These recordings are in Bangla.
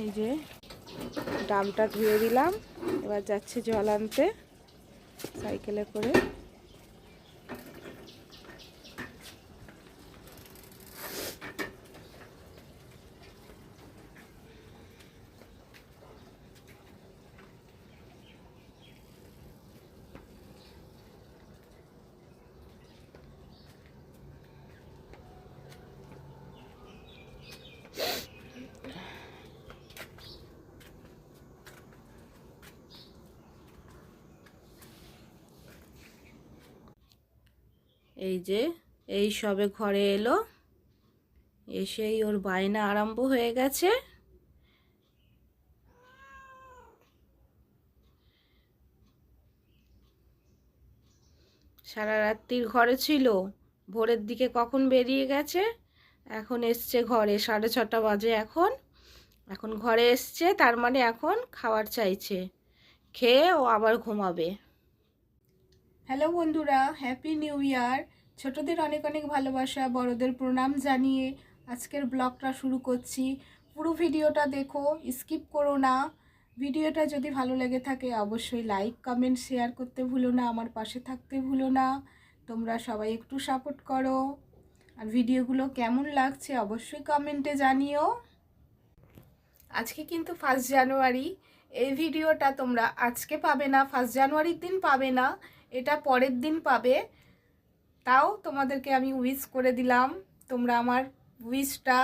এই যে ডামটা ধুয়ে দিলাম। এবার যাচ্ছে জল আনতে সাইকেলে করে। এই যে, এই সবে ঘরে এলো। এসেই ওর বায়না আরম্ভ হয়ে গেছে। সারা রাত্রির ঘরে ছিল। ভোরের দিকে কখন বেরিয়ে গেছে? এখন এসছে ঘরে, সাড়ে ছটা বাজে এখন। এখন ঘরে এসছে, তার মানে এখন খাবার চাইছে। খেয়ে ও আবার ঘুমাবে। হ্যালো বন্ধুরা হ্যাপি নিউ ইয়ার ছোটদের অনেক অনেক ভালোবাসা, বড়দের প্রণাম জানিয়ে আজকের ব্লগটা শুরু করছি। পুরো ভিডিওটা দেখো, স্কিপ করো না। ভিডিওটা যদি ভালো লেগে থাকে, অবশ্যই লাইক কমেন্ট শেয়ার করতে ভুলো না, আমার পাশে থাকতে ভুলো না। তোমরা সবাই একটু সাপোর্ট করো। আর ভিডিওগুলো কেমন লাগছে, অবশ্যই কমেন্টে জানিও। আজকে কিন্তু ফার্স্ট জানুয়ারি এই ভিডিওটা তোমরা আজকে পাবে না ফার্স্ট জানুয়ারির দিন পাবে না। এটা পরের দিন পাবে। তাও তোমাদেরকে আমি উইশ করে দিলাম। তোমরা আমার উইশটা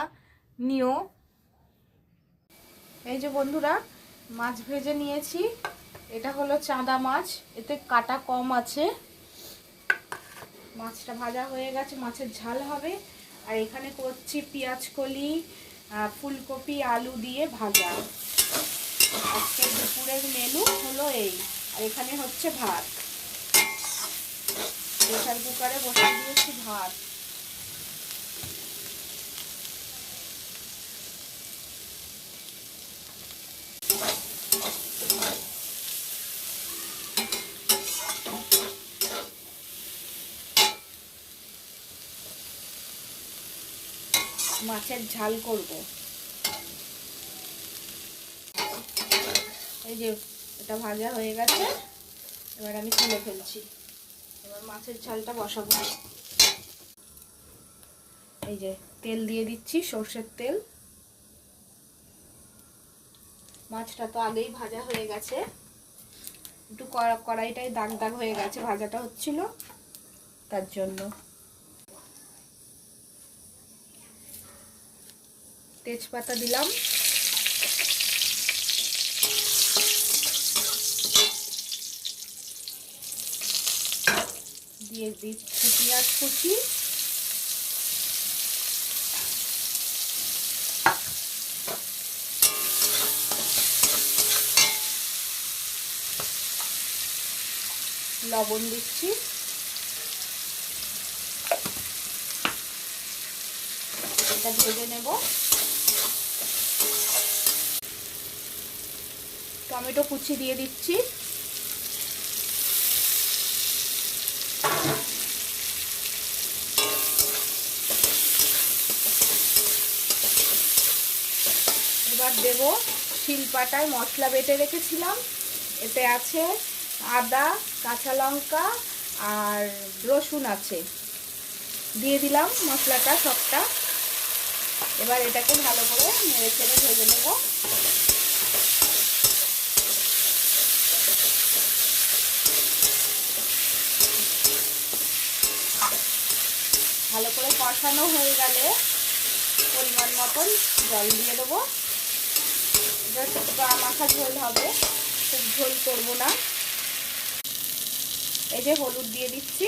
নিও। এই যে বন্ধুরা, মাছ ভেজে নিয়েছি। এটা হলো চাঁদা মাছ। এতে কাটা কম আছে। মাছটা ভাজা হয়ে গেছে, মাছের ঝাল হবে। আর এখানে করছি পেঁয়াজ কলি ফুলকপি, আলু দিয়ে ভাজা। আজকে দুপুরের মেনু হলো এই। আর এখানে হচ্ছে ভাত। প্রেশার কুকারে বসে দিয়েছি ভাত। মাছের ঝাল করব। এই যে এটা ভাজা হয়ে গেছে, এবার আমি তুলে ফেলছি। মাছের ঝালটা বসাবো। এই যে, তেল দিয়ে দিচ্ছি, সর্ষের তেল। মাছটা তো আগেই ভাজা হয়ে গেছে। একটু কড়া- কড়াইটাই দাগ দাগ হয়ে গেছে, ভাজাটা হচ্ছিল তার জন্য। তেজপাতা দিলাম। দিয়ে দিচ্ছি পেঁয়াজ কুচি। লবণ দিচ্ছি। এটা ভেজে নেব। টমেটো কুচি দিয়ে দিচ্ছি। দেব। শিলপাটায় মশলা বেটে রেখেছিলাম। এতে আছে আদা, কাঁচা লঙ্কা আর রসুন আছে। দিয়ে দিলাম মশলাটা সবটা। এবার এটাকে ভালো করে নেড়ে ছেড়ে ভেজে নেব। ভালো করে কষানো হয়ে গেলে পরিমাণ মতন জল দিয়ে দেবো। মাখা ঝোল হবে। খুব ঝোল করব না। এই যে হলুদ দিয়ে দিচ্ছি।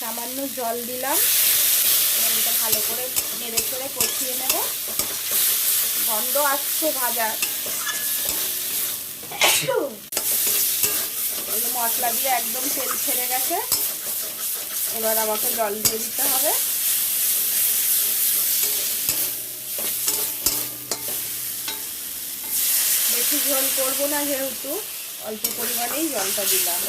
সামান্য জল দিলাম। এটা ভালো করে নেড়ে চেড়ে কষিয়ে নেব। গন্ধ আসছে ভাজা। মশলা দিয়ে একদম তেল ছেড়ে গেছে। এবার আমাকে জল দিয়ে দিতে হবে। বেশি ঝোল করব না যেহেতু, অল্প পরিমাণেই জলটা দিলাম।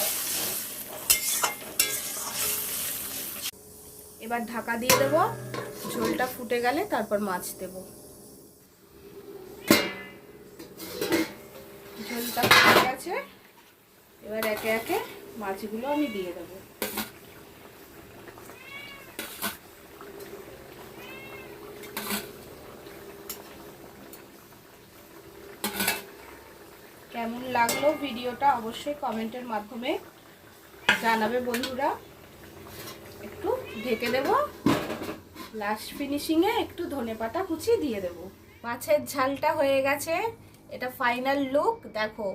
এবার ঢাকা দিয়ে দেব, ঝোলটা ফুটে গেলে তারপর মাছ দেব। ঝোলটা ফুটে গেছে, এবার একে একে মাছগুলো আমি দিয়ে দেবো। কেমন লাগল ভিডিওটা অবশ্যই কমেন্টের মাধ্যমে জানাবে বন্ধুরা। একটু ঢেকে দেব। লাস্ট ফিনিশিংয়ে একটু ধনে পাতা কুচি দিয়ে দেব। মাছের ঝালটা হয়ে গেছে। এটা ফাইনাল লুক দেখো,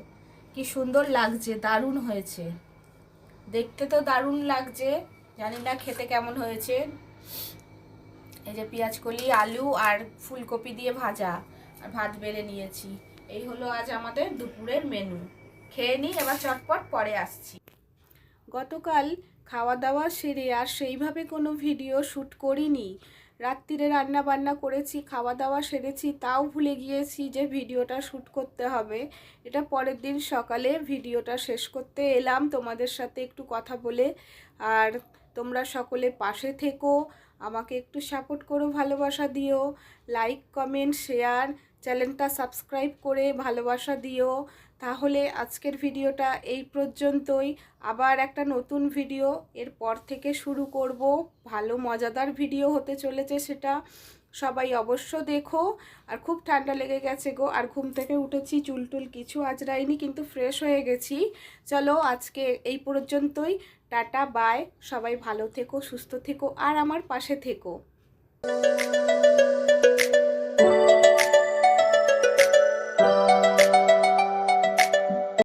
কি সুন্দর লাগছে, দারুণ হয়েছে। দেখতে তো দারুণ লাগছে। জানি না খেতে কেমন হয়েছে। এই যে পেঁয়াজ কলি, আলু আর ফুলকপি দিয়ে ভাজা। আর ভাত বেড়ে নিয়েছি। এই হলো আজ আমাদের দুপুরের মেনু খেয়ে নিই, এবার চটপট পরে আসছি। গতকাল খাওয়া দাওয়া সেরে আর সেইভাবে কোনো ভিডিও শ্যুট করিনি। রাত্রিরে রান্না বান্না করেছি খাওয়া দাওয়া সেরেছি, তাও ভুলে গিয়েছি যে ভিডিওটা শ্যুট করতে হবে। এটা পরের দিন সকালে ভিডিওটা শেষ করতে এলাম তোমাদের সাথে একটু কথা বলে। আর তোমরা সকলে পাশে থেকো, আমাকে একটু সাপোর্ট করো, ভালোবাসা দিও। লাইক কমেন্ট শেয়ার চ্যানেলটা সাবস্ক্রাইব করে ভালোবাসা দিও। তাহলে আজকের ভিডিওটা এই পর্যন্তই। আবার একটা নতুন ভিডিও এরপর থেকে শুরু করব। ভালো, মজাদার ভিডিও হতে চলেছে সেটা সবাই অবশ্য দেখো। আর খুব ঠান্ডা লেগে গেছে গো। আর ঘুম থেকে উঠেছি, চুল টুল কিছু আজরাইনি কিন্তু ফ্রেশ হয়ে গেছি। চলো আজকে এই পর্যন্তই। টাটা বাই সবাই ভালো থেকো, সুস্থ থেকো, আর আমার পাশে থেকো।